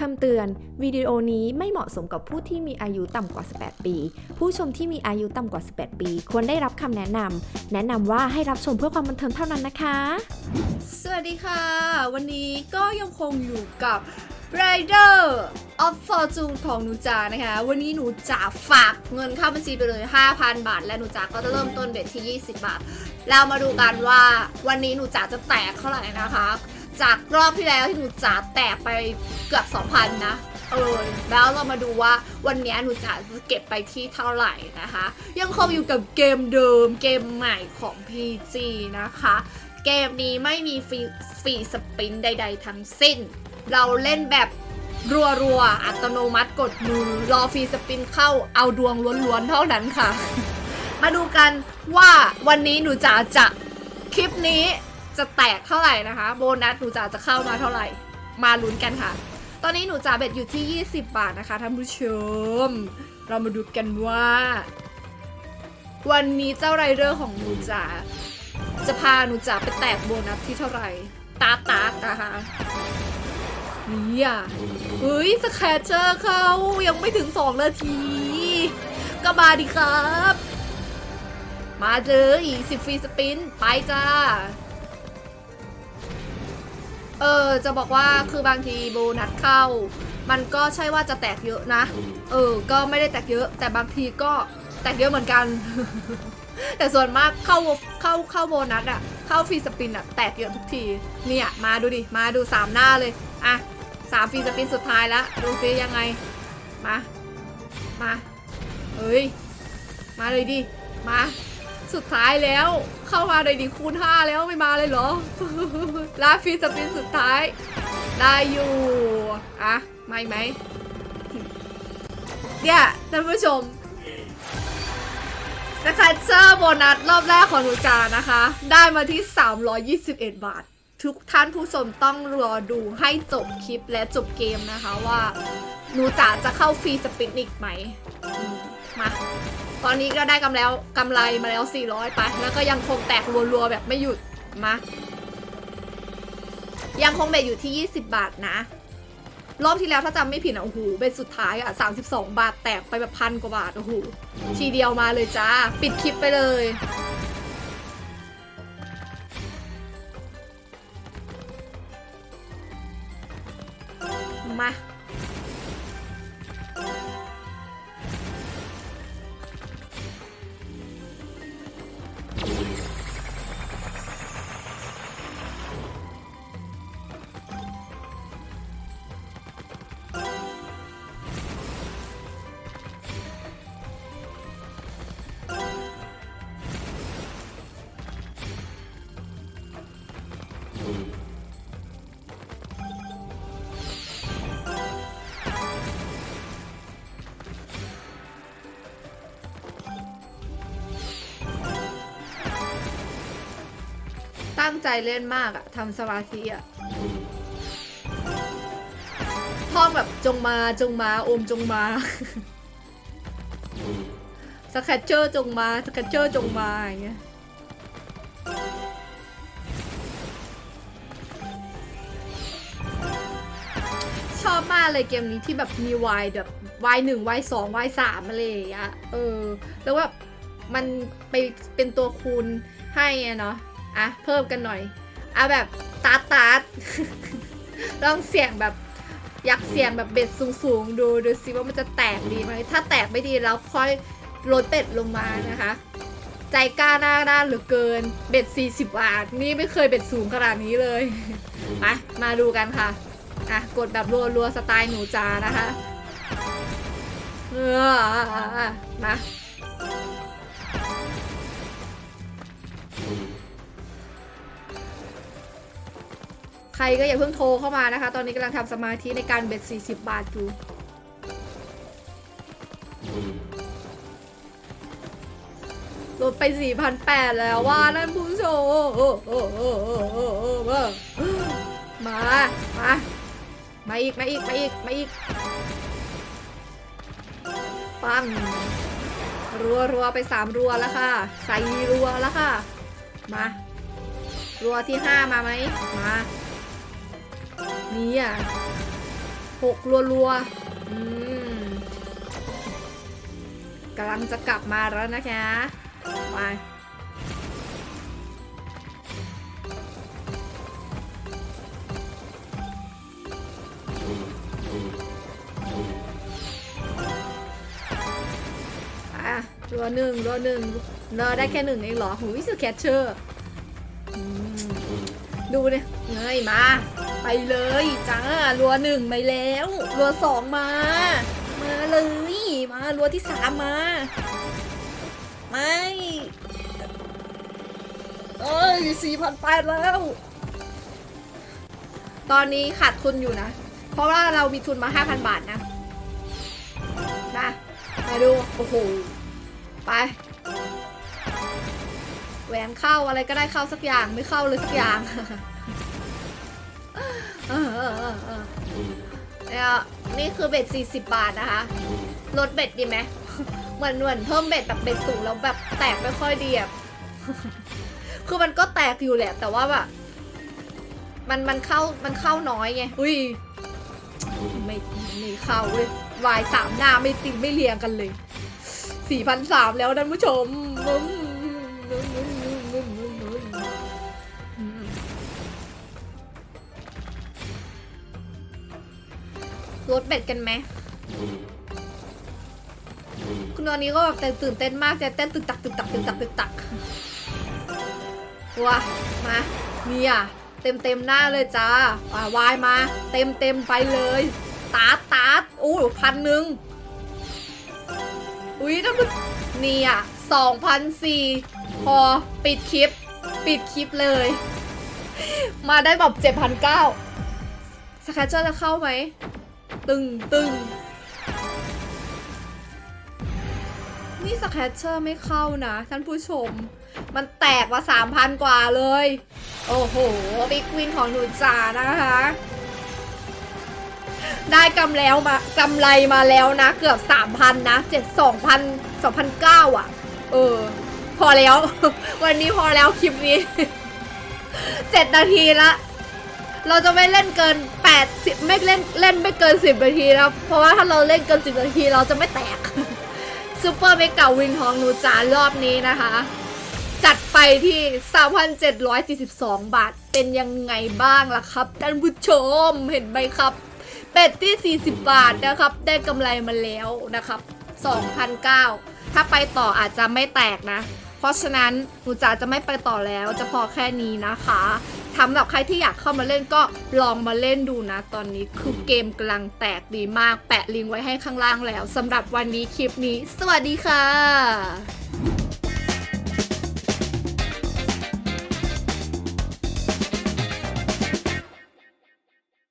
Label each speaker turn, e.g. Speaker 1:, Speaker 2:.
Speaker 1: คำเตือน วิดีโอนี้ไม่เหมาะสมกับผู้ที่มีอายุต่ำกว่า 18 ปี ผู้ชมที่มีอายุต่ำกว่า 18 ปี ควรได้รับคำแนะนำแนะนำว่าให้รับชมเพื่อความบันเทิงเท่านั้นนะคะ
Speaker 2: สวัสดีค่ะ วันนี้ก็ยังคงอยู่กับ Rider of Fortune ของหนูจานะคะ วันนี้หนูจ๋าฝากเงินเข้าบัญชีไปเลย 5,000 บาท และหนูจาก็จะเริ่มต้นเบ็ดที่ 20 บาท เรามาดูกันว่าวันนี้หนูจาจะแตกเท่าไหร่นะคะ จากรอบที่แล้วที่หนูจ๋าแตกไปเกือบ 2,000 นะ เออ แล้วเรามาดูว่าวันนี้หนูจ๋าจะเก็บไปที่เท่าไหร่นะคะ ยังคงอยู่กับเกมเดิมเกมใหม่ของ PG นะคะ เกมนี้ไม่มีฟรีฟรีสปินใด ๆ ทั้งสิ้น เราเล่นแบบรัวๆ อัตโนมัติกดมือรอฟรีสปินเข้าเอาดวงล้วนๆ เท่านั้นค่ะ มาดูกันว่าวันนี้หนูจ๋าจะคลิปนี้ จะแตกเท่าไหร่นะคะ โบนัสหนูจ๋าจะเข้ามาเท่าไหร่ มาลุ้นกันค่ะ ตอนนี้หนูจ๋าเบ็ดอยู่ที่ 20 บาทนะคะท่านผู้ชม เรามาดูกันว่า วันนี้เจ้าไรเดอร์ของหนูจ๋าจะพาหนูจ๋าไปแตกโบนัสที่เท่าไหร่ ตาตาดนะคะนี่อะเฮ้ยสแครเชอร์เขายังไม่ถึง 2 นาที ก็มาดิครับ มาเลยสิบฟรีสปิน ไปจ้า เออจะบอกว่าคือบางทีโบนัสเข้า มันก็ใช่ว่าจะแตกเยอะนะ เออ ก็ไม่ได้แตกเยอะ แต่บางทีก็แตกเยอะเหมือนกัน แต่ส่วนมากเข้าเข้าเข้าโบนัสอะเข้าฟรีสปินอะแตกเยอะทุกที เนี่ยมาดูดิ มาดูสามหน้าเลย อะสามฟรีสปินสุดท้ายแล้วดูซิยังไง มา มา เฮ้ย มาเลยดิ มา สุดท้ายแล้ว เข้ามาเลยดิคูณห้าแล้วไม่มาเลยเหรอ ลาฟีสปินสุดท้าย ได้อยู่ อะ ไม่ไหม เนี่ยท่านผู้ชมนะคะเซอร์โบนัสรอบแรกของหนูจานะคะ ได้มาที่ 321 บาท ทุกท่านผู้ชมต้องรอดูให้จบคลิปและจบเกมนะคะว่า หนูจ๋าจะเข้าฟรีสปินอีกไหมมมาตอนนี้ก็ได้กำแล้วกำไรมาแล้ว 400ไปแล้วก็ยังคงแตกรัวๆแบบไม่หยุดมายังคงเบ็ดอยู่ที่ 20 บาทนะ รอบที่แล้วถ้าจำไม่ผิดอะโอ้โหเบ็ดสุดท้ายอะ 32 บาทแตกไปแบบพันกว่าบาท โอ้โหทีเดียวมาเลยจ้า ปิดคลิปไปเลย มา ตั้งใจเล่นมากอะทำสมาธิอะท่องแบบจงมาจงมาโอมจงมาสแคตเจอร์จงมาสแคตเจอร์จงมาอย่างเงี้ยชอบมากเลยเกมนี้ที่แบบมีวายแบบวายหนึ่งวายสองวายสามอะไรอย่างเงี้ยเออ แล้วแบบมันไปเป็นตัวคูณให้เนาะ อะเพิ่มกันหน่อยอะแบบตาตาร์ทลองเสี่ยงแบบอยากเสี่ยงแบบเบ็ดสูงๆ ดูดูสิว่ามันจะแตกดีไหมถ้าแตกไม่ดีแล้วค่อยลดเบ็ดลงมานะคะ ใจกล้าหน้าด้านเหลือเกินเบ็ด 40 บาท นี่ไม่เคยเบ็ดสูงขนาดนี้เลยไปมาดูกันค่ะอะกดแบบรัวๆสไตล์หนูจานะคะเออมา รก็อย่าเพิ่งโทรเข้ามานะคะ ตอนนี้กำลังทำสมาธิในการเบ็ด 40 บาทอยู่ลดไป 4,800 แล้วว่านั่นผู้ชมมา มา มาอีก มาอีก มาอีก มาอีก ปัง รัวรัวไปสามรัวแล้วค่ะ ใส่รัวแล้วค่ะ มา รัวที่ห้ามาไหม มา นี่อะหกรัวๆ อืมกำลังจะกลับมาแล้วนะคะมาอะรัวหนึ่งรัวหนึ่งเนอได้แค่หนึ่งเองเหรอหูวิสแคชเชอร์ ดูเนี่ยเงยมา ไปเลยจ้ารัวหนึ่งไปแล้วรัวสองมา มาเลยมารัวที่สามมาไม่เอ้ยสี่พันแปดแล้ว ตอนนี้ขาดทุนอยู่นะ เพราะว่าเรามีทุนมา5,000บาทนะนะมาดู โอ้โห ไปแหวนเข้าอะไรก็ได้เข้าสักอย่างไม่เข้าเลยสักอย่าง เออเออเออเออเนี่ยนี่คือเบ็ด40 บาทนะคะ ลดเบ็ดดีไหม เหมือนเหมือนเพิ่มเบ็ดแบบเบ็ดสูงแล้วแบบแตกไม่ค่อยดีอะ คือมันก็แตกอยู่แหละ แต่ว่าแบบมันมันเข้ามันเข้าน้อยไง อุ้ย ไม่ไม่เข้าเว้ยวายสามหน้าไม่ติดไม่เรียงกันเลยสี่พันสามแล้วท่านผู้ชม ลดเบ็ดกันไหมคุณตอนนี้ก็แบบตื่นเต้นมากจะเต้นตึกตักตึกตักตึกตักตึกตักว้ามาเนี่ยเต็มเต็มหน้าเลยจ้าอ่าวายมา เต็มเต็มไปเลยตาตาร์ทโอ้พันหนึ่งอุ้ยนั่นมันเนี่ยสองพันสี่พอปิดคลิป ปิดคลิปเลย มาได้แบบเจ็ดพันเก้าสแคชเจอร์จะเข้าไหม ตึงตึงนี่สแครชเชอร์ไม่เข้านะ ท่านผู้ชม มันแตกมาสามพันกว่าเลย โอ้โหบิ๊กวินของหนูจ๋านะคะ ได้กำแล้วมากำไรมาแล้วนะ เกือบสามพันนะเจ็ดสองพันสองพันเก้าอะ เออ พอแล้ว วันนี้พอแล้วคลิปนี้เจ็ดนาทีละ เราจะไม่เล่นเกินแปดสิบไม่เล่นเล่นไม่เกินสิบนาทีนะเพราะว่าถ้าเราเล่นเกินสิบนาทีเราจะไม่แตกซูเปอร์เมกาวินของหนูจ๋ารอบนี้นะคะ จัดไปที่ 3,742 บาท เป็นยังไงบ้างล่ะครับท่านผู้ชมเห็นไหมครับเป็ดที่ 40 บาทนะครับ ได้กำไรมาแล้วนะครับ2,009ถ้าไปต่ออาจจะไม่แตกนะ เพราะฉะนั้นหนูจ๋าจะไม่ไปต่อแล้วจะพอแค่นี้นะคะสำหรับใครที่อยากเข้ามาเล่นก็ลองมาเล่นดูนะ ตอนนี้คือเกมกำลังแตกดีมาก แปะลิงก์ไว้ให้ข้างล่างแล้วสำหรับวันนี้คลิปนี้ สวัสดีค่ะ